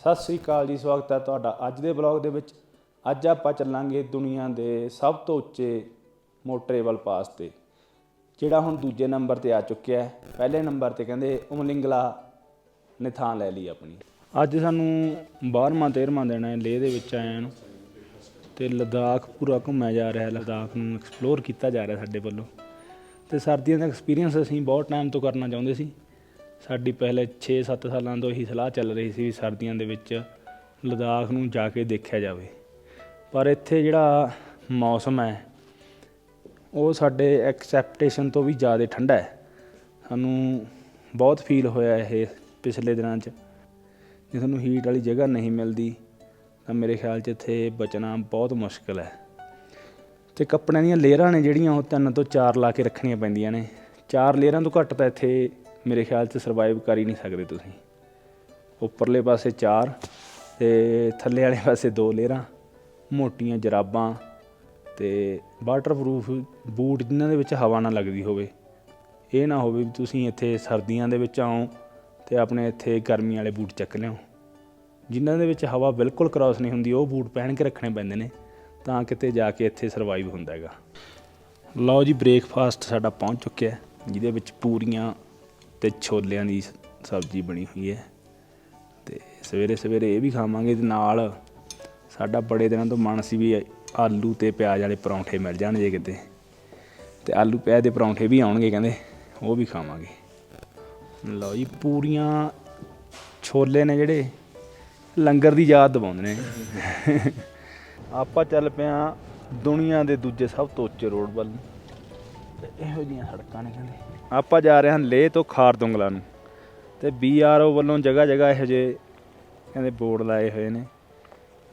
ਸਤਿ ਸ੍ਰੀ ਅਕਾਲ ਜੀ, ਸਵਾਗਤ ਹੈ ਤੁਹਾਡਾ ਅੱਜ ਦੇ ਬਲੌਗ ਦੇ ਵਿੱਚ। ਅੱਜ ਆਪਾਂ ਚੱਲਾਂਗੇ ਦੁਨੀਆ ਦੇ ਸਭ ਤੋਂ ਉੱਚੇ ਮੋਟਰੇਬਲ ਪਾਸ ਤੇ, ਜਿਹੜਾ ਹੁਣ ਦੂਜੇ ਨੰਬਰ ਤੇ ਆ ਚੁੱਕਿਆ ਹੈ। ਪਹਿਲੇ ਨੰਬਰ ਤੇ ਕਹਿੰਦੇ ਉਮਲਿੰਗਲਾ ਨੇ ਥਾਂ ਲੈ ਲਈ ਆਪਣੀ। ਅੱਜ ਸਾਨੂੰ 12ਵਾਂ 13ਵਾਂ ਦਿਨ ਹੈ, ਲੇਹ ਦੇ ਵਿੱਚ ਆਇਆ ਨੂੰ ਤੇ ਲਦਾਖ ਪੂਰਾ ਘੁੰਮਿਆ ਜਾ ਰਿਹਾ ਹੈ। ਲਦਾਖ ਨੂੰ ਐਕਸਪਲੋਰ ਕੀਤਾ ਜਾ ਰਿਹਾ ਸਾਡੇ ਵੱਲੋਂ। ਤੇ ਸਰਦੀਆਂ ਦਾ ਐਕਸਪੀਰੀਅੰਸ ਅਸੀਂ ਬਹੁਤ ਟਾਈਮ ਤੋਂ ਕਰਨਾ ਚਾਹੁੰਦੇ ਸੀ। ਸਾਡੀ ਪਹਿਲੇ 6-7 ਸਾਲਾਂ ਤੋਂ ਹੀ ਸਲਾਹ ਚੱਲ ਰਹੀ ਸੀ ਵੀ ਸਰਦੀਆਂ ਦੇ ਵਿੱਚ ਲਦਾਖ ਨੂੰ ਜਾ ਕੇ ਦੇਖਿਆ ਜਾਵੇ। ਪਰ ਇੱਥੇ ਜਿਹੜਾ ਮੌਸਮ ਹੈ, ਉਹ ਸਾਡੇ ਐਕਸੈਪਟੇਸ਼ਨ ਤੋਂ ਵੀ ਜ਼ਿਆਦਾ ਠੰਡਾ ਹੈ। ਸਾਨੂੰ ਬਹੁਤ ਫੀਲ ਹੋਇਆ ਇਹ ਪਿਛਲੇ ਦਿਨਾਂ 'ਚ। ਜੇ ਤੁਹਾਨੂੰ ਹੀਟ ਵਾਲੀ ਜਗ੍ਹਾ ਨਹੀਂ ਮਿਲਦੀ, ਤਾਂ ਮੇਰੇ ਖਿਆਲ 'ਚ ਇੱਥੇ ਬਚਣਾ ਬਹੁਤ ਮੁਸ਼ਕਲ ਹੈ। ਤੇ ਕੱਪੜਿਆਂ ਦੀਆਂ ਲੇਅਰਾਂ ਨੇ ਜਿਹੜੀਆਂ, ਉਹ ਤਿੰਨ ਤੋਂ ਚਾਰ ਲਾ ਕੇ ਰੱਖਣੀਆਂ ਪੈਂਦੀਆਂ ਨੇ। ਚਾਰ ਲੇਅਰਾਂ ਤੋਂ ਘੱਟ ਤਾਂ ਇੱਥੇ ਮੇਰੇ ਖਿਆਲ 'ਚ ਸਰਵਾਈਵ ਕਰ ਹੀ ਨਹੀਂ ਸਕਦੇ ਤੁਸੀਂ। ਉੱਪਰਲੇ ਪਾਸੇ ਚਾਰ ਤੇ ਥੱਲੇ ਵਾਲੇ ਪਾਸੇ ਦੋ ਲੇਅਰਾਂ ਮੋਟੀਆਂ ਜਰਾਬਾਂ ਤੇ ਵਾਟਰਪ੍ਰੂਫ ਬੂਟ ਜਿਨ੍ਹਾਂ ਦੇ ਵਿੱਚ ਹਵਾ ਨਾ ਲੱਗਦੀ ਹੋਵੇ। ਇਹ ਨਾ ਹੋਵੇ ਵੀ ਤੁਸੀਂ ਇੱਥੇ ਸਰਦੀਆਂ ਦੇ ਵਿੱਚ ਆਓ ਤੇ ਆਪਣੇ ਇੱਥੇ ਗਰਮੀ ਵਾਲੇ ਬੂਟ ਚੱਕ ਲਿਓ ਜਿਨ੍ਹਾਂ ਦੇ ਵਿੱਚ ਹਵਾ ਬਿਲਕੁਲ ਕ੍ਰਾਸ ਨਹੀਂ ਹੁੰਦੀ, ਉਹ ਬੂਟ ਪਹਿਨ ਕੇ ਰੱਖਣੇ ਪੈਂਦੇ ਨੇ, ਤਾਂ ਕਿਤੇ ਜਾ ਕੇ ਇੱਥੇ ਸਰਵਾਈਵ ਹੁੰਦਾ ਹੈਗਾ। ਲਓ ਜੀ ਬ੍ਰੇਕਫਾਸਟ ਸਾਡਾ ਪਹੁੰਚ ਚੁੱਕਿਆ ਜਿਹਦੇ ਵਿੱਚ ਪੂਰੀਆਂ ਤੇ ਛੋਲਿਆਂ ਦੀ ਸ- ਸਬਜ਼ੀ ਬਣੀ ਹੋਈ ਹੈ। ਤੇ ਸਵੇਰੇ ਸਵੇਰੇ ਇਹ ਵੀ ਖਾਵਾਂਗੇ ਤੇ ਨਾਲ ਸਾਡਾ ਬੜੇ ਦਿਨਾਂ ਤੋਂ ਮਨ ਸੀ ਵੀ ਆਲੂ ਤੇ ਪਿਆਜ਼ ਵਾਲੇ ਪਰੌਂਠੇ ਮਿਲ ਜਾਣ ਜੇ ਕਿਤੇ। ਤੇ ਆਲੂ, ਪਿਆਜ਼ ਦੇ ਪਰੌਂਠੇ ਵੀ ਆਉਣਗੇ ਕਹਿੰਦੇ, ਉਹ ਵੀ ਖਾਵਾਂਗੇ। ਲਓ ਜੀ, ਪੂਰੀਆਂ ਛੋਲੇ ਨੇ ਜਿਹੜੇ, ਲੰਗਰ ਦੀ ਯਾਦ ਦਿਵਾਉਂਦੇ ਨੇ। ਆਪਾਂ ਚੱਲ ਪਿਆ ਦੁਨੀਆ ਦੇ ਦੂਜੇ ਸਭ ਤੋਂ ਉੱਚੇ ਰੋਡ ਵੱਲ। ਨੂੰ ਇਹੋ ਜਿਹੀਆਂ ਸੜਕਾਂ ਨੇ ਕਹਿੰਦੇ। ਆਪਾਂ ਜਾ ਰਹੇ ਹਾਂ ਲੇਹ ਤੋਂ ਖਾਰਦੁੰਗਲਾ ਨੂੰ। ਤੇ ਬੀਆਰਓ ਵੱਲੋਂ ਜਗ੍ਹਾ ਜਗ੍ਹਾ ਇਹੋ ਜਿਹੇ ਕਹਿੰਦੇ ਬੋਰਡ ਲਾਏ ਹੋਏ ਨੇ।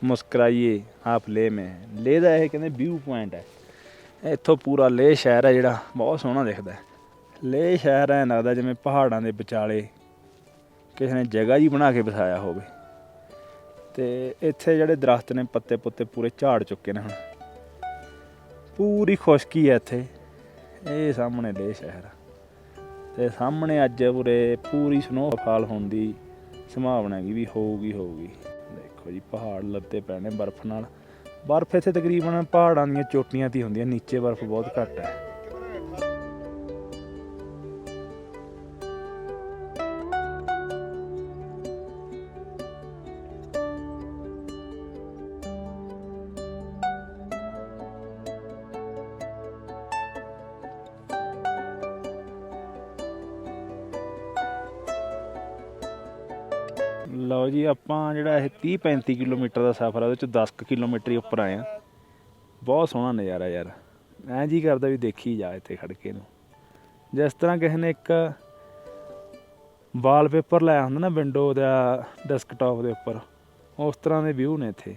ਮੁਸਕਰਾਈਏ ਆਪ ਲੇਹ ਮੈਂ। ਲੇਹ ਦਾ ਇਹ ਕਹਿੰਦੇ ਵਿਊ ਪੁਆਇੰਟ ਹੈ। ਇੱਥੋਂ ਪੂਰਾ ਲੇਹ ਸ਼ਹਿਰ ਹੈ ਜਿਹੜਾ, ਬਹੁਤ ਸੋਹਣਾ ਦਿਖਦਾ ਹੈ। ਲੇਹ ਸ਼ਹਿਰ ਐ ਲੱਗਦਾ ਜਿਵੇਂ ਪਹਾੜਾਂ ਦੇ ਵਿਚਾਲੇ ਕਿਸੇ ਨੇ ਜਗ੍ਹਾ ਜੀ ਬਣਾ ਕੇ ਵਸਾਇਆ ਹੋਵੇ। ਤੇ ਇੱਥੇ ਜਿਹੜੇ ਦਰਖਤ ਨੇ ਪੱਤੇ ਪੁੱਤੇ ਪੂਰੇ ਝਾੜ ਚੁੱਕੇ ਨੇ ਹੁਣ। ਪੂਰੀ ਖੁਸ਼ਕੀ ਹੈ ਇੱਥੇ। ਇਹ ਸਾਹਮਣੇ ਲੇਹ ਸ਼ਹਿਰ ਆ। ਤੇ ਸਾਹਮਣੇ ਅੱਜ ਉਰੇ ਪੂਰੀ ਸਨੋਫਾਲ ਹੋਣ ਦੀ ਸੰਭਾਵਨਾ ਹੈਗੀ ਵੀ ਹੋਊਗੀ ਹੋਊਗੀ। ਦੇਖੋ ਜੀ, ਪਹਾੜ ਲੱਤੇ ਪੈਣੇ ਬਰਫ਼ ਨਾਲ। ਬਰਫ਼ ਇੱਥੇ ਤਕਰੀਬਨ ਪਹਾੜਾਂ ਦੀਆਂ ਚੋਟੀਆਂ ਤੇ ਹੀ ਹੁੰਦੀ ਹੈ ਨੀਚੇ ਬਰਫ਼ ਬਹੁਤ ਘੱਟ ਹੈ। ਲਓ ਜੀ, ਆਪਾਂ ਜਿਹੜਾ ਇਹ 30 35 ਕਿਲੋਮੀਟਰ ਦਾ ਸਫ਼ਰ ਆ, ਉਹਦੇ ਚ 10 ਕੁ ਕਿਲੋਮੀਟਰ ਹੀ ਉੱਪਰ ਆਏ ਆ। ਬਹੁਤ ਸੋਹਣਾ ਨਜ਼ਾਰਾ ਯਾਰ। ਐਂ ਜੀ ਕਰਦਾ ਵੀ ਦੇਖੀ ਜਾ ਇੱਥੇ ਖੜ ਕੇ ਨੂੰ ਜਿਸ ਤਰ੍ਹਾਂ ਕਿਸੇ ਨੇ ਇੱਕ ਵਾਲਪੇਪਰ ਲਾਇਆ ਹੁੰਦਾ ਨਾ ਵਿੰਡੋ ਦਾ ਡੈਸਕਟਾਪ ਦੇ ਉੱਪਰ, ਉਸ ਤਰ੍ਹਾਂ ਦੇ ਵਿਊ ਨੇ ਇੱਥੇ।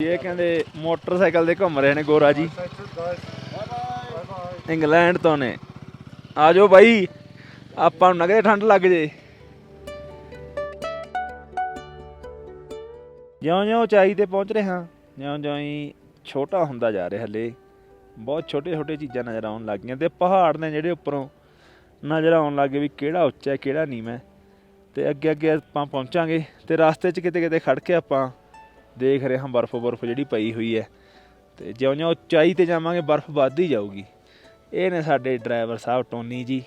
ਇਹ ਕਹਿੰਦੇ ਮੋਟਰਸਾਈਕਲ ਤੇ ਘੁੰਮ ਰਹੇ ਨੇ ਗੋਰਾ ਜੀ। ਇੰਗਲੈਂਡ ਤੋਂ ਨੇ। ਆ ਜਾਓ ਬਾਈ, ਆਪਾਂ ਨੂੰ ਨਗਦੇ ਠੰਡ ਲੱਗ ਜੇ। ਜਿਉਂ-ਜਿਉਂ ਉਚਾਈ ਤੇ ਪਹੁੰਚ ਰਹੇ ਹਾਂ ਜਿਉਂ-ਜਿਉਂ ਹੀ ਛੋਟਾ ਹੁੰਦਾ ਜਾ ਰਿਹਾ ਹਲੇ, ਬਹੁਤ ਛੋਟੇ-ਛੋਟੇ ਚੀਜ਼ਾਂ ਨਜ਼ਰ ਆਉਣ ਲੱਗ ਗਈਆਂ ਤੇ ਪਹਾੜ ਨੇ ਜਿਹੜੇ ਉੱਪਰੋਂ ਨਜ਼ਰ ਆਉਣ ਲੱਗੇ ਵੀ ਕਿਹੜਾ ਉੱਚਾ ਹੈ, ਕਿਹੜਾ ਨੀਵਾਂ ਹੈ। ਤੇ ਅੱਗੇ-ਅੱਗੇ ਆਪਾਂ ਪਹੁੰਚਾਂਗੇ ਤੇ ਰਸਤੇ 'ਚ ਕਿਤੇ-ਕਿਤੇ ਖੜ ਕੇ ਆਪਾਂ ਦੇਖ ਰਹੇ ਹਾਂ ਬਰਫ਼ ਬਰਫ਼ ਜਿਹੜੀ ਪਈ ਹੋਈ ਹੈ। ਤੇ ਜਿਉਂ-ਜਿਉਂ ਉਚਾਈ ਤੇ ਜਾਵਾਂਗੇ, ਬਰਫ਼ ਵੱਧਦੀ ਜਾਊਗੀ। ਇਹ ਨੇ ਸਾਡੇ ਡਰਾਈਵਰ ਸਾਹਿਬ ਟੋਨੀ ਜੀ।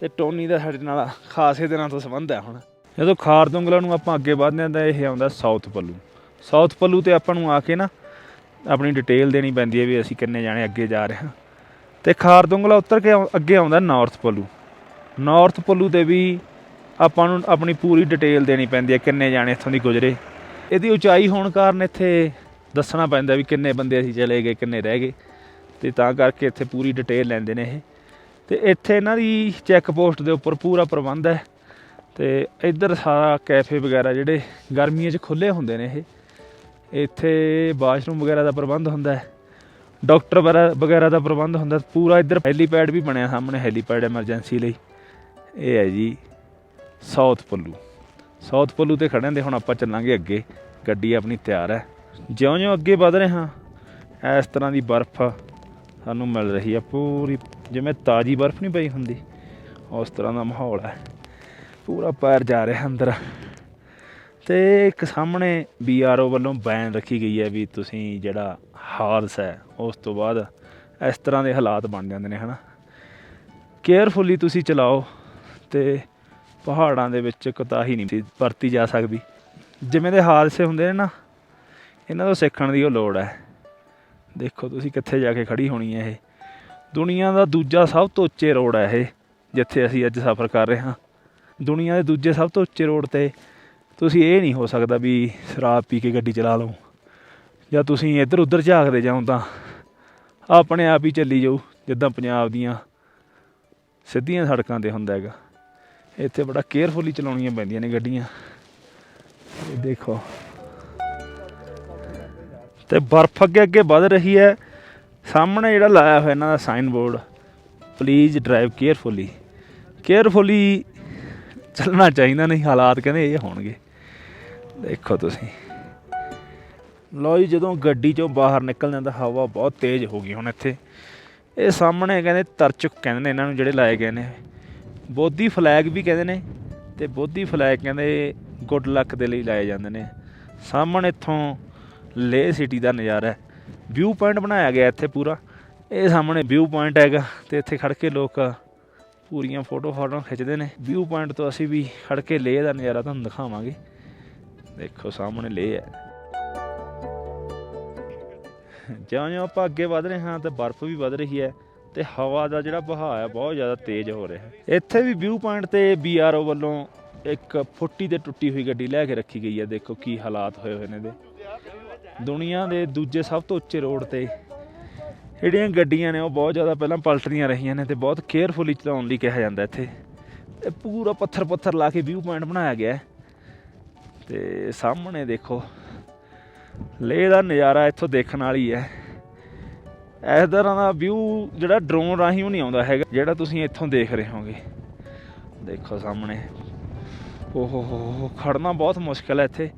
ਤੇ ਟੋਨੀ ਦਾ ਸਾਡੇ ਨਾਲ ਖਾਸੇ ਦਿਨਾਂ ਤੋਂ ਸੰਬੰਧ ਹੈ ਹੁਣ। ਜਦੋਂ ਖਾਰਦੁੰਗਲਾ ਨੂੰ ਆਪਾਂ ਅੱਗੇ ਵਧਦੇ ਹਾਂ ਤਾਂ ਇਹ ਆਉਂਦਾ ਸਾਊਥ ਪੱਲੂ। ਸਾਊਥ ਪੱਲੂ ਤੇ ਆਪਾਂ ਨੂੰ ਆ ਕੇ ਨਾ ਆਪਣੀ ਡਿਟੇਲ ਦੇਣੀ ਪੈਂਦੀ ਹੈ ਵੀ ਅਸੀਂ ਕਿੰਨੇ ਜਾਣੇ ਅੱਗੇ ਜਾ ਰਹੇ ਹਾਂ। ਤੇ ਖਾਰਦੁੰਗਲਾ ਉੱਤਰ ਕੇ ਆਉ- ਅੱਗੇ ਆਉਂਦਾ ਨਾਰਥ ਪੱਲੂ। ਨਾਰਥ ਪੱਲੂ ਤੇ ਵੀ ਆਪਾਂ ਨੂੰ ਆਪਣੀ ਪੂਰੀ ਡਿਟੇਲ ਦੇਣੀ ਪੈਂਦੀ ਹੈ ਕਿੰਨੇ ਜਾਣੇ ਇੱਥੋਂ ਦੀ ਗੁਜ਼ਰੇ। ਇਹਦੀ ਉਚਾਈ ਹੋਣ ਕਾਰਨ ਇੱਥੇ ਦੱਸਣਾ ਪੈਂਦਾ ਵੀ ਕਿੰਨੇ ਬੰਦੇ ਅਸੀਂ ਚਲੇ ਗਏ, ਕਿੰਨੇ ਰਹਿ ਗਏ। ਤੇ ਤਾਂ ਕਰਕੇ ਇੱਥੇ ਪੂਰੀ ਡਿਟੇਲ ਲੈਂਦੇ ਨੇ ਇਹ। ਤੇ ਇੱਥੇ ਇਹਨਾਂ ਦੀ ਚੈੱਕ ਪੋਸਟ ਦੇ ਉੱਪਰ ਪੂਰਾ ਪ੍ਰਬੰਧ ਹੈ। ਤੇ ਇੱਧਰ ਸਾਰਾ ਕੈਫੇ ਵਗੈਰਾ ਜਿਹੜੇ ਗਰਮੀਆਂ 'ਚ ਖੁੱਲੇ ਹੁੰਦੇ ਨੇ ਇਹ, ਇੱਥੇ ਬਾਥਰੂਮ ਵਗੈਰਾ ਦਾ ਪ੍ਰਬੰਧ ਹੁੰਦਾ ਹੈ, ਡਾਕਟਰ ਵਗੈਰਾ- ਵਗੈਰਾ ਦਾ ਪ੍ਰਬੰਧ ਹੁੰਦਾ ਪੂਰਾ ਇੱਧਰ ਹੈਲੀਪੈਡ ਵੀ ਬਣਿਆ ਸਾਹਮਣੇ ਹੈਲੀਪੈਡ ਐਮਰਜੈਂਸੀ ਲਈ, ਇਹ ਹੈ ਜੀ ਸਾਊਥ ਪੱਲੂ ਸਾਊਥ ਪੱਲੂ ਤੇ ਖੜੇ ਹੁੰਦੇ, ਹੁਣ ਆਪਾਂ ਚੱਲਾਂਗੇ ਅੱਗੇ, ਗੱਡੀ ਆਪਣੀ ਤਿਆਰ ਹੈ, ਜਿਉਂ-ਜਿਉਂ ਅੱਗੇ ਵਧ ਰਹੇ ਹਾਂ, ਇਸ ਤਰ੍ਹਾਂ ਦੀ ਬਰਫ਼ ਸਾਨੂੰ ਮਿਲ ਰਹੀ ਹੈ, ਪੂਰੀ, ਜਿਵੇਂ ਤਾਜ਼ੀ ਬਰਫ਼ ਨਹੀਂ ਪਈ ਹੁੰਦੀ, ਉਸ ਤਰ੍ਹਾਂ ਦਾ ਮਾਹੌਲ ਹੈ। ਪੂਰਾ ਪੈਰ ਜਾ ਰਿਹਾ ਅੰਦਰ। ਤੇ ਇੱਕ ਸਾਹਮਣੇ ਬੀਆਰਓ ਵੱਲੋਂ ਬੈਨ ਰੱਖੀ ਗਈ ਹੈ ਵੀ ਤੁਸੀਂ ਜਿਹੜਾ ਹਾਦਸ ਹੈ, ਉਸ ਤੋਂ ਬਾਅਦ ਇਸ ਤਰ੍ਹਾਂ ਦੇ ਹਾਲਾਤ ਬਣ ਜਾਂਦੇ ਨੇ, ਹਨਾ? ਕੇਅਰਫੁਲੀ ਤੁਸੀਂ ਚਲਾਓ ਤੇ ਪਹਾੜਾਂ ਦੇ ਵਿੱਚ ਕੁਤਾਹੀ ਨਹੀਂ ਸੀ ਵਰਤੀ ਜਾ ਸਕਦੀ। ਜਿਵੇਂ ਦੇ ਹਾਦਸੇ ਹੁੰਦੇ ਨੇ ਨਾ, ਇਹਨਾਂ ਤੋਂ ਸਿੱਖਣ ਦੀ ਉਹ ਲੋੜ ਹੈ। ਦੇਖੋ ਤੁਸੀਂ ਕਿੱਥੇ ਜਾ ਕੇ ਖੜੀ ਹੋਣੀ ਹੈ ਇਹ। ਦੁਨੀਆ ਦਾ ਦੂਜਾ ਸਭ ਤੋਂ ਉੱਚੇ ਰੋਡ ਹੈ ਇਹ, ਜਿੱਥੇ ਅਸੀਂ ਅੱਜ ਸਫ਼ਰ ਕਰ ਰਹੇ ਹਾਂ। ਦੁਨੀਆ ਦੇ ਦੂਜੇ ਸਭ ਤੋਂ ਉੱਚੇ ਰੋਡ ਤੇ ਤੁਸੀਂ ਇਹ ਨਹੀਂ ਹੋ ਸਕਦਾ ਵੀ ਸ਼ਰਾਬ ਪੀ ਕੇ ਗੱਡੀ ਚਲਾ ਲਓ। ਜਾਂ ਤੁਸੀਂ ਇੱਧਰ ਉੱਧਰ ਝਾਕਦੇ ਜਾਓ ਤਾਂ ਆਪਣੇ ਆਪ ਹੀ ਚੱਲੀ ਜਾਊ ਜਿੱਦਾਂ ਪੰਜਾਬ ਦੀਆਂ ਸਿੱਧੀਆਂ ਸੜਕਾਂ ਤੇ ਹੁੰਦਾ ਹੈਗਾ। ਇੱਥੇ ਬੜਾ ਕੇਅਰਫੁਲੀ ਚਲਾਉਣੀਆਂ ਪੈਂਦੀਆਂ ਨੇ ਗੱਡੀਆਂ। ਇਹ ਦੇਖੋ। ਤੇ ਬਰਫ਼ ਅੱਗੇ ਅੱਗੇ ਵੱਧ ਰਹੀ ਹੈ। ਸਾਹਮਣੇ ਜਿਹੜਾ ਲਾਇਆ ਹੋਇਆ ਇਹਨਾਂ ਦਾ sign board please drive carefully carefully ਚੱਲਣਾ ਚਾਹੀਦਾ ਨਹੀਂ, ਹਾਲਾਤ ਕਹਿੰਦੇ ਇਹ ਹੋਣਗੇ। ਦੇਖੋ ਤੁਸੀਂ। ਲਓ ਜੀ, ਜਦੋਂ ਗੱਡੀ ਚੋਂ ਬਾਹਰ ਨਿਕਲ ਜਾਂਦਾ, ਹਵਾ ਬਹੁਤ ਤੇਜ਼ ਹੋ ਗਈ ਹੁਣ ਇੱਥੇ। ਇਹ ਸਾਹਮਣੇ ਕਹਿੰਦੇ ਤਰਚੁਕ ਕਹਿੰਦੇ ਨੇ ਇਹਨਾਂ ਨੂੰ ਜਿਹੜੇ ਲਾਏ ਗਏ ਨੇ। ਬੋਧੀ ਫਲੈਗ ਵੀ ਕਹਿੰਦੇ ਨੇ ਤੇ ਬੋਧੀ ਫਲੈਗ ਕਹਿੰਦੇ ਗੁੱਡ ਲੱਕ ਦੇ ਲਈ ਲਾਏ ਜਾਂਦੇ ਨੇ। ਸਾਹਮਣੇ ਇੱਥੋਂ ਲੇ ਸਿਟੀ ਦਾ ਨਜ਼ਾਰਾ ਹੈ। ਵਿਊ ਪੁਆਇੰਟ ਬਣਾਇਆ ਗਿਆ ਇੱਥੇ ਪੂਰਾ। ਇਹ ਸਾਹਮਣੇ ਵਿਊ ਪੁਆਇੰਟ ਹੈਗਾ ਤੇ ਇੱਥੇ ਖੜ ਕੇ ਲੋਕ ਪੂਰੀਆਂ ਫੋਟੋ ਫੋਟੋ ਖਿੱਚਦੇ ਨੇ। ਵਿਊ ਪੁਆਇੰਟ ਤੋਂ ਅਸੀਂ ਵੀ ਖੜ ਕੇ ਲੇਹ ਦਾ ਨਜ਼ਾਰਾ ਤੁਹਾਨੂੰ ਦਿਖਾਵਾਂਗੇ। ਦੇਖੋ ਸਾਹਮਣੇ ਲੇਹ ਹੈ। ਜਿਉਂ-ਜਿਉਂ ਆਪਾਂ ਅੱਗੇ ਵਧ ਰਹੇ ਹਾਂ ਤੇ ਬਰਫ਼ ਵੀ ਵਧ ਰਹੀ ਹੈ ਤੇ ਹਵਾ ਦਾ ਜਿਹੜਾ ਵਹਾਅ ਹੈ ਬਹੁਤ ਜ਼ਿਆਦਾ ਤੇਜ਼ ਹੋ ਰਿਹਾ ਹੈ। ਇੱਥੇ ਵੀ ਵਿਊ ਪੁਆਇੰਟ ਤੇ ਬੀਆਰਓ ਵੱਲੋਂ ਇੱਕ ਫੁੱਟੀ ਤੇ ਟੁੱਟੀ ਹੋਈ ਗੱਡੀ ਲੈ ਕੇ ਰੱਖੀ ਗਈ ਹੈ। ਦੇਖੋ ਕੀ ਹਾਲਾਤ ਹੋਏ ਹੋਏ ਨੇ ਦੇ ਦੁਨੀਆ ਦੇ ਦੂਜੇ ਸਭ ਤੋਂ ਉੱਚੇ ਰੋਡ ਤੇ ਜਿਹੜੀਆਂ ਗੱਡੀਆਂ ਨੇ ਉਹ ਬਹੁਤ ਜ਼ਿਆਦਾ ਪਹਿਲਾਂ ਪਲਟਦੀਆਂ ਰਹੀਆਂ ਨੇ ਤੇ ਬਹੁਤ ਕੇਅਰਫੁਲੀ ਚਲਾਉਣ ਲਈ ਕਿਹਾ ਜਾਂਦਾ ਇੱਥੇ। ਤੇ ਪੂਰਾ ਪੱਥਰ ਪੱਥਰ ਲਾ ਕੇ ਵਿਊ ਪੁਆਇੰਟ ਬਣਾਇਆ ਗਿਆ ਹੈ। ਤੇ ਸਾਹਮਣੇ ਦੇਖੋ, ਲੇਹ ਦਾ ਨਜ਼ਾਰਾ ਇੱਥੋਂ ਦੇਖਣ ਵਾਲੀ ਹੈ। ਇਸ ਤਰ੍ਹਾਂ ਦਾ ਵਿਊ ਜਿਹੜਾ ਡਰੋਨ ਰਾਹੀਂ ਉਹ ਨਹੀਂ ਆਉਂਦਾ ਹੈਗਾ, ਜਿਹੜਾ ਤੁਸੀਂ ਇੱਥੋਂ ਦੇਖ ਰਹੇ ਹੋਗੇ। ਦੇਖੋ ਸਾਹਮਣੇ। ਓਹੋ ਹੋ ਹੋ ਖੜਨਾ ਬਹੁਤ ਮੁਸ਼ਕਲ ਹੈ ਇੱਥੇ।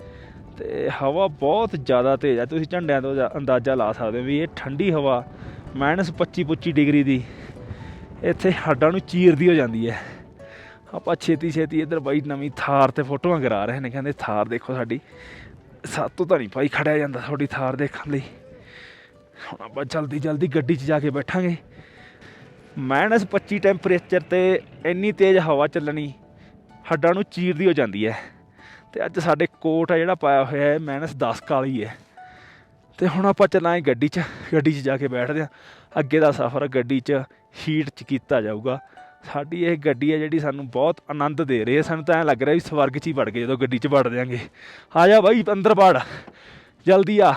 ਤੇ ਹਵਾ ਬਹੁਤ ਜ਼ਿਆਦਾ ਤੇਜ਼ ਹੈ। ਤੁਸੀਂ ਝੰਡਿਆਂ ਤੋਂ ਅੰਦਾਜ਼ਾ ਲਾ ਸਕਦੇ ਹੋ ਵੀ ਇਹ ਠੰਡੀ ਹਵਾ -25 25 ਡਿਗਰੀ ਦੀ। ਇੱਥੇ ਹੱਡਾਂ ਨੂੰ ਚੀਰਦੀ ਹੋ ਜਾਂਦੀ ਹੈ। ਆਪਾਂ ਛੇਤੀ ਛੇਤੀ ਇੱਧਰ ਬਾਈ ਨਵੀਂ ਥਾਰ ਤੇ ਫੋਟੋਆਂ ਕਰਾ ਰਹੇ ਨੇ। ਕਹਿੰਦੇ ਥਾਰ ਦੇਖੋ ਸਾਡੀ। ਸਾਤੋਂ ਤਾਂ ਨਹੀਂ ਭਾਈ ਖੜਿਆ ਜਾਂਦਾ ਤੁਹਾਡੀ ਥਾਰ ਦੇਖਣ ਲਈ। ਹੁਣ ਆਪਾਂ ਜਲਦੀ ਜਲਦੀ ਗੱਡੀ 'ਚ ਜਾ ਕੇ ਬੈਠਾਂਗੇ। ਮਾਈਨਸ 25 ਟੈਂਪਰੇਚਰ ਤੇ ਇੰਨੀ ਤੇਜ਼ ਹਵਾ ਚੱਲਣੀ, ਹੱਡਾਂ ਨੂੰ ਚੀਰਦੀ ਹੋ ਜਾਂਦੀ ਹੈ। ਤੇ ਅੱਜ ਸਾਡੇ ਕੋਟ ਆ ਜਿਹੜਾ ਪਾਇਆ ਹੋਇਆ ਹੈ ਮਾਈਨਸ 10 ਕਾਲੀ ਹੈ। ਤੇ ਹੁਣ ਆਪਾਂ ਚੱਲਾਂਗੇ ਗੱਡੀ 'ਚ ਗੱਡੀ 'ਚ ਜਾ ਕੇ ਬੈਠਦੇ ਹਾਂ। ਅੱਗੇ ਦਾ ਸਫ਼ਰ ਗੱਡੀ 'ਚ ਹੀਟ 'ਚ ਕੀਤਾ ਜਾਊਗਾ। ਸਾਡੀ ਇਹ ਗੱਡੀ ਹੈ ਜਿਹੜੀ ਸਾਨੂੰ ਬਹੁਤ ਆਨੰਦ ਦੇ ਰਹੀ ਹੈ। ਸਾਨੂੰ ਤਾਂ ਐਂ ਲੱਗ ਰਿਹਾ ਵੀ ਸਵਰਗ 'ਚ ਹੀ ਵੜ ਗਏ ਜਦੋਂ ਗੱਡੀ 'ਚ ਵੜ ਦਿਆਂਗੇ। ਆ ਜਾ ਬਾਈ, ਅੰਦਰ ਵੜ। ਜਲਦੀ ਆ।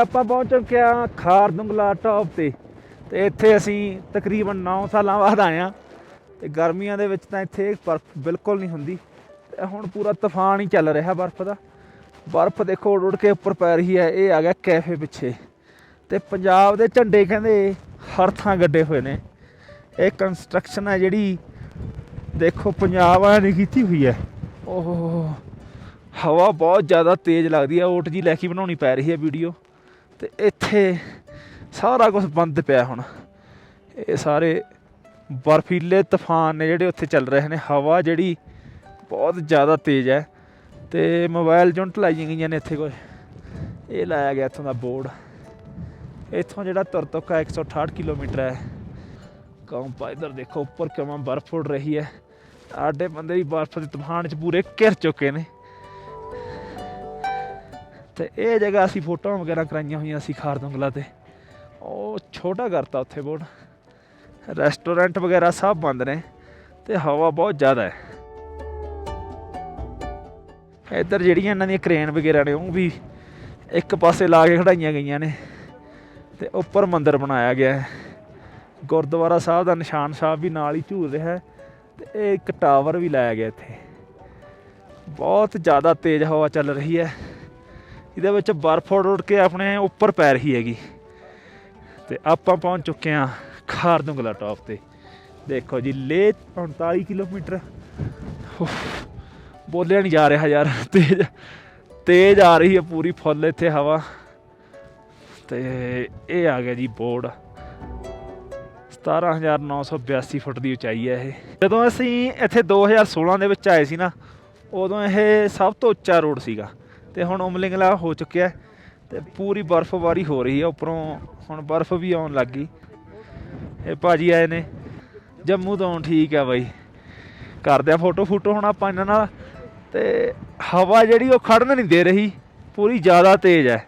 ਆਪਾਂ ਪਹੁੰਚ ਚੁੱਕੇ ਹਾਂ ਖਾਰਦੁੰਗਲਾ ਟੌਪ ਤੇ। ਤੇ ਇੱਥੇ ਅਸੀਂ ਤਕਰੀਬਨ 9 ਸਾਲਾਂ ਬਾਅਦ ਆਏ ਹਾਂ। ਤੇ ਗਰਮੀਆਂ ਦੇ ਵਿੱਚ ਤਾਂ ਇੱਥੇ ਬਰਫ਼ ਬਿਲਕੁਲ ਨਹੀਂ ਹੁੰਦੀ। ਹੁਣ ਪੂਰਾ ਤੂਫਾਨ ਹੀ ਚੱਲ ਰਿਹਾ ਬਰਫ਼ ਦਾ। ਬਰਫ਼ ਦੇਖੋ ਉੱਡ ਉੱਡ ਕੇ ਉੱਪਰ ਪੈ ਰਹੀ ਹੈ, ਇਹ ਆ ਗਿਆ ਕੈਫੇ ਪਿੱਛੇ। ਤੇ ਪੰਜਾਬ ਦੇ ਝੰਡੇ ਕਹਿੰਦੇ ਹਰ ਥਾਂ ਗੱਡੇ ਹੋਏ ਨੇ। ਇਹ ਕੰਸਟਰਕਸ਼ਨ ਹੈ ਜਿਹੜੀ ਦੇਖੋ ਪੰਜਾਬ ਵਾਲਿਆਂ ਨੇ ਕੀਤੀ ਹੋਈ ਹੈ। ਓਹ, ਹਵਾ ਬਹੁਤ ਜ਼ਿਆਦਾ ਤੇਜ਼ ਲੱਗਦੀ ਹੈ, ਓਟ ਜੀ ਲੈ ਕੇ ਬਣਾਉਣੀ ਪੈ ਰਹੀ ਹੈ ਵੀਡੀਓ। ਤੇ ਇੱਥੇ ਸਾਰਾ ਕੁਝ ਬੰਦ ਪਿਆ ਹੁਣ। ਇਹ ਸਾਰੇ ਬਰਫੀਲੇ ਤੂਫਾਨ ਨੇ ਜਿਹੜੇ ਉੱਥੇ ਚੱਲ ਰਹੇ ਨੇ, ਹਵਾ ਜਿਹੜੀ ਬਹੁਤ ਜ਼ਿਆਦਾ ਤੇਜ਼ ਹੈ ਤੇ ਮੋਬਾਈਲ ਜੁੰਟ ਲਾਈਆਂ ਗਈਆਂ ਨੇ ਇੱਥੇ ਕੋਈ। ਇਹ ਲਾਇਆ ਗਿਆ ਇੱਥੋਂ ਦਾ ਬੋਰਡ। ਇੱਥੋਂ ਜਿਹੜਾ ਤੁਰਤੁਕਾ 168 ਕਿਲੋਮੀਟਰ ਹੈ। ਕੰਪਾ ਇਧਰ ਦੇਖੋ, ਉੱਪਰ ਕਿਵੇਂ ਬਰਫ਼ ਉੱਡ ਰਹੀ ਹੈ। ਆਡੇ ਬੰਦੇ ਵੀ ਬਰਫ਼ ਦੇ ਤੂਫਾਨ 'ਚ ਪੂਰੇ ਘਿਰ ਚੁੱਕੇ ਨੇ। ਤੇ ਇਹ ਜਗ੍ਹਾ ਅਸੀਂ ਫੋਟੋਆਂ ਵਗੈਰਾ ਕਰਾਈਆਂ ਹੋਈਆਂ ਸੀ ਖਾਰਦੁੰਗਲਾ ਤੇ। ਉਹ ਛੋਟਾ ਕਰਤਾ ਉੱਥੇ ਬੋਰਡ। ਰੈਸਟੋਰੈਂਟ ਵਗੈਰਾ ਸਭ ਬੰਦ ਨੇ ਤੇ ਹਵਾ ਬਹੁਤ ਜ਼ਿਆਦਾ ਹੈ। ਇੱਧਰ ਜਿਹੜੀਆਂ ਇਹਨਾਂ ਦੀਆਂ ਕ੍ਰੇਨ ਵਗੈਰਾ ਨੇ, ਉਹ ਵੀ ਇੱਕ ਪਾਸੇ ਲਾ ਕੇ ਖੜਾਈਆਂ ਗਈਆਂ ਨੇ ਤੇ ਉੱਪਰ ਮੰਦਿਰ ਬਣਾਇਆ ਗਿਆ ਹੈ। ਗੁਰਦੁਆਰਾ ਸਾਹਿਬ ਦਾ ਨਿਸ਼ਾਨ ਸਾਹਿਬ ਵੀ ਨਾਲ ਹੀ ਝੂਲ ਰਿਹਾ ਹੈ ਤੇ ਇਹ ਇੱਕ ਟਾਵਰ ਵੀ ਲਾਇਆ ਗਿਆ ਇੱਥੇ। ਬਹੁਤ ਜ਼ਿਆਦਾ ਤੇਜ਼ ਹਵਾ ਚੱਲ ਰਹੀ ਹੈ। ਇਹਦੇ ਵਿੱਚ ਬਰਫ਼ ਉੱਡ ਉੱਡ ਕੇ ਆਪਣੇ ਉੱਪਰ ਪੈ ਰਹੀ ਹੈਗੀ। ਤੇ ਆਪਾਂ ਪਹੁੰਚ ਚੁੱਕੇ ਹਾਂ ਖਾਰਦੁੰਗਲਾ ਟਾਪ ਤੇ। ਦੇਖੋ ਜੀ ਲੇ 39 ਕਿਲੋਮੀਟਰ। ਬੋਲਿਆ ਨਹੀਂ ਜਾ ਰਿਹਾ ਯਾਰ, ਤੇਜ਼ ਤੇਜ਼ ਆ ਰਹੀ ਹੈ ਪੂਰੀ ਫੁੱਲ ਇੱਥੇ ਹਵਾ। ਤੇ ਇਹ ਆ ਗਿਆ ਜੀ ਬੋਰਡ। 17982 ਫੁੱਟ ਦੀ ਉਚਾਈ ਹੈ ਇਹ। ਜਦੋਂ ਅਸੀਂ ਇੱਥੇ 2016 ਦੇ ਵਿੱਚ ਆਏ ਸੀ ਨਾ, ਉਦੋਂ ਇਹ ਸਭ ਤੋਂ ਉੱਚਾ ਰੋਡ ਸੀਗਾ। ਤੇ ਹੁਣ ਉਮਲਿੰਗਲਾ ਹੋ ਚੁੱਕਿਆ ਹੈ ਤੇ ਪੂਰੀ ਬਰਫ਼ਬਾਰੀ ਹੋ ਰਹੀ ਹੈ, ਉੱਪਰੋਂ ਹੁਣ ਬਰਫ਼ ਵੀ ਆਉਣ ਲੱਗ ਗਈ। ਇਹ ਭਾਜੀ ਆਏ ਨੇ। ਜੰਮੂ ਤੋਂ ਠੀਕ ਆ ਬਾਈ। ਕਰਦੇ ਆ ਫੋਟੋ ਫੋਟੋ ਹੁਣ ਆਪਾਂ ਇਹਨਾਂ ਨਾਲ। ਤੇ ਹਵਾ ਜਿਹੜੀ ਉਹ ਖੜਨ ਨਹੀਂ ਦੇ ਰਹੀ। ਪੂਰੀ ਜ਼ਿਆਦਾ ਤੇਜ਼ ਹੈ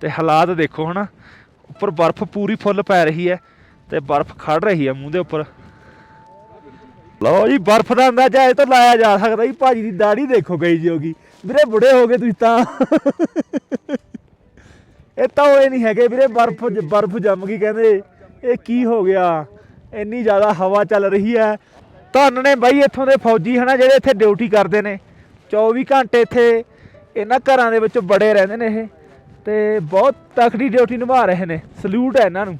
ਤੇ ਹਾਲਾਤ ਦੇਖੋ ਹਨਾ। ਉੱਪਰ ਬਰਫ਼ ਪੂਰੀ ਫੁੱਲ ਪੈ ਰਹੀ ਹੈ ਤੇ ਬਰਫ਼ ਖੜ ਰਹੀ ਹੈ ਮੂੰਹ ਦੇ ਉੱਪਰ। ਲਓ ਜੀ, ਬਰਫ਼ ਦਾ ਅੰਦਾਜ਼ਾ ਇਹ ਤੋਂ ਲਾਇਆ ਜਾ ਸਕਦਾ ਜੀ। ਭਾਜੀ ਦੀ ਦਾੜੀ ਦੇਖੋ ਗਈ ਜੀ ਹੋਗੀ ਵੀਰੇ ਬੁੜੇ ਹੋ ਗਏ ਤੁਸੀਂ ਤਾਂ। ਇਹ ਤਾਂ ਹੋਏ ਨਹੀਂ ਹੈਗੇ ਵੀਰੇ, ਬਰਫ਼ ਬਰਫ਼ ਜੰਮ ਗਈ ਕਹਿੰਦੇ। ਇਹ ਕੀ ਹੋ ਗਿਆ? ਇੰਨੀ ਜ਼ਿਆਦਾ ਹਵਾ ਚੱਲ ਰਹੀ ਹੈ। ਧੰਨ ਨੇ ਬਾਈ ਇੱਥੋਂ ਦੇ ਫੌਜੀ ਹਨਾ, ਜਿਹੜੇ ਇੱਥੇ ਡਿਊਟੀ ਕਰਦੇ ਨੇ। 24 ਘੰਟੇ ਇੱਥੇ ਇਹਨਾਂ ਘਰਾਂ ਦੇ ਵਿੱਚ ਬੜੇ ਰਹਿੰਦੇ ਨੇ ਇਹ। ਤੇ ਬਹੁਤ ਤਕੜੀ ਡਿਊਟੀ ਨਿਭਾ ਰਹੇ ਨੇ। ਸਲੂਟ ਹੈ ਇਹਨਾਂ ਨੂੰ।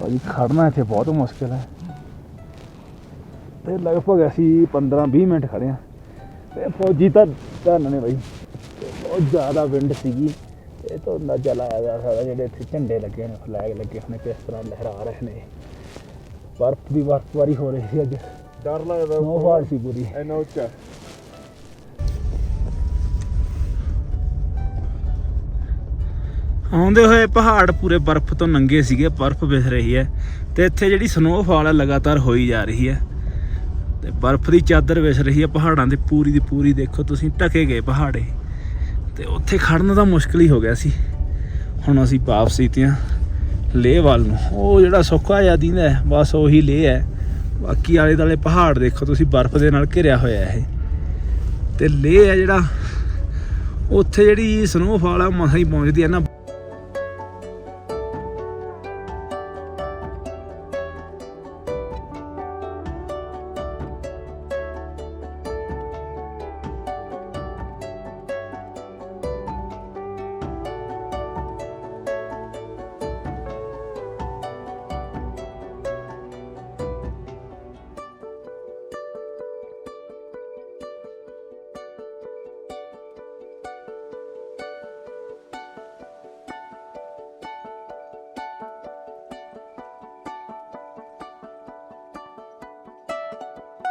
ਲਓ ਜੀ ਖੜਨਾ ਇੱਥੇ ਬਹੁਤ ਮੁਸ਼ਕਿਲ ਹੈ। ਤੇ ਲਗਭਗ ਅਸੀਂ 15-20 ਮਿੰਟ ਖੜੇ ਆ ਤੇ ਫੌਜੀ ਤਾਂ ਧੰਨ ਨੇ ਬਾਈ ਬਹੁਤ ਜ਼ਿਆਦਾ ਵਿੰਡ ਸੀਗੀ। ਇਹ ਤੋਂ ਅੰਦਾਜ਼ਾ ਲਾਇਆ ਜਾ ਸਕਦਾ ਜਿਹੜੇ ਇੱਥੇ ਝੰਡੇ ਲੱਗੇ ਨੇ ਫਲੈਗ ਲੱਗੇ ਹੋਣੇ ਕਿਸ ਤਰ੍ਹਾਂ ਲਹਿਰਾ ਰਹੇ ਨੇ। ਬਰਫ਼ ਦੀ ਬਰਫ਼ਬਾਰੀ ਹੋ ਰਹੀ ਸੀ ਅੱਜ। ਡਰ ਲੱਗਦਾ ਸਨੋਫਾਲ ਸੀ ਪੂਰੀ। ਇੰਨਾ ਉੱਚਾ। ਆਉਂਦੇ ਹੋਏ ਪਹਾੜ ਪੂਰੇ ਬਰਫ਼ ਤੋਂ ਨੰਗੇ ਸੀਗੇ, ਬਰਫ਼ ਵਿਸ ਰਹੀ ਹੈ ਤੇ ਇੱਥੇ ਜਿਹੜੀ ਸਨੋਫਾਲ ਹੈ ਲਗਾਤਾਰ ਹੋਈ ਜਾ ਰਹੀ ਹੈ। ਤੇ ਬਰਫ਼ ਦੀ ਚਾਦਰ ਵਿਸ ਰਹੀ ਹੈ, ਪਹਾੜਾਂ ਦੇ ਪੂਰੀ ਦੀ ਪੂਰੀ ਦੇਖੋ ਤੁਸੀਂ, ਢਕੇ ਗਏ ਪਹਾੜੇ। ਤੇ ਉੱਥੇ ਖੜਨ ਦਾ ਮੁਸ਼ਕਲ ਹੀ ਹੋ ਗਿਆ ਸੀ। ਹੁਣ ਅਸੀਂ ਵਾਪਸ ਤੀਆਂ ਲੇਹ ਵੱਲ ਨੂੰ। ਉਹ ਜਿਹੜਾ ਸੁੱਕਾ ਜਿਹਾ ਦਿੰਦਾ ਬਸ ਉਹੀ ਲੇਹ ਹੈ। ਬਾਕੀ ਆਲੇ ਦਾਲੇ ਪਹਾੜ ਦੇਖੋ ਤੁਸੀਂ, ਬਰਫ਼ ਦੇ ਨਾਲ ਘਿਰਿਆ ਹੋਇਆ ਇਹ। ਤੇ ਲੇਹ ਹੈ ਜਿਹੜਾ, ਉੱਥੇ ਜਿਹੜੀ ਸਨੋਫਾਲ ਆ, ਮਸਾਂ ਹੀ ਪਹੁੰਚਦੀ ਹੈ ਨਾ।